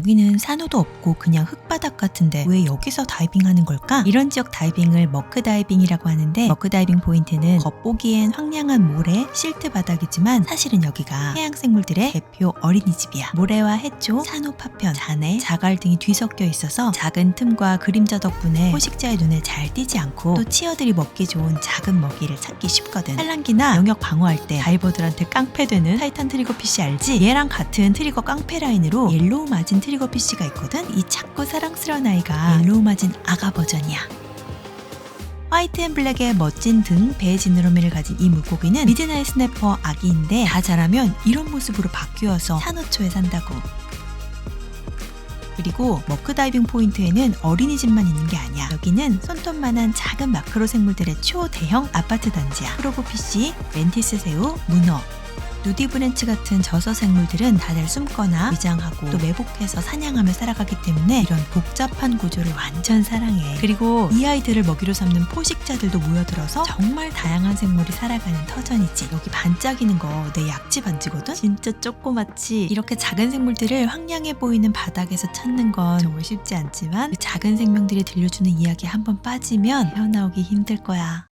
여기는 산호도 없고 그냥 흙바닥 같은데 왜 여기서 다이빙하는 걸까? 이런 지역 다이빙을 머크 다이빙이라고 하는데 머크 다이빙 포인트는 겉보기엔 황량한 모래, 실트 바닥이지만 사실은 여기가 해양 생물들의 대표 어린이집이야. 모래와 해초, 산호 파편, 잔해, 자갈 등이 뒤섞여 있어서 작은 틈과 그림자 덕분에 포식자의 눈에 잘 띄지 않고 또 치어들이 먹기 좋은 작은 먹이를 찾기 쉽거든. 산란기나 영역 방어할 때 다이버들한테 깡패되는 타이탄 트리거 피쉬 알지? 얘랑 같은 트리거 깡패 라인으로 옐로우 마진 트리거 피쉬가 있거든. 이 작고 사랑스러운 아이가 옐로우 마진 아가 버전이야. 화이트 앤 블랙의 멋진 등, 배의 지느러미를 가진 이 물고기는 미드나잇 스냅퍼 아기인데 다 자라면 이런 모습으로 바뀌어서 산호초에 산다고. 그리고 머크 다이빙 포인트에는 어린이집만 있는 게 아니야. 여기는 손톱만한 작은 마크로 생물들의 초대형 아파트 단지야. 프로고피쉬, 멘티스 새우, 문어, 누디브렌치 같은 저서 생물들은 다들 숨거나 위장하고 또 매복해서 사냥하며 살아가기 때문에 이런 복잡한 구조를 완전 사랑해. 그리고 이 아이들을 먹이로 삼는 포식자들도 모여들어서 정말 다양한 생물이 살아가는 터전이지. 여기 반짝이는 거 내 약지 반지거든? 진짜 조그맣지. 이렇게 작은 생물들을 황량해 보이는 바닥에서 찾는 건 정말 쉽지 않지만 그 작은 생명들이 들려주는 이야기에 한번 빠지면 헤어나오기 힘들 거야.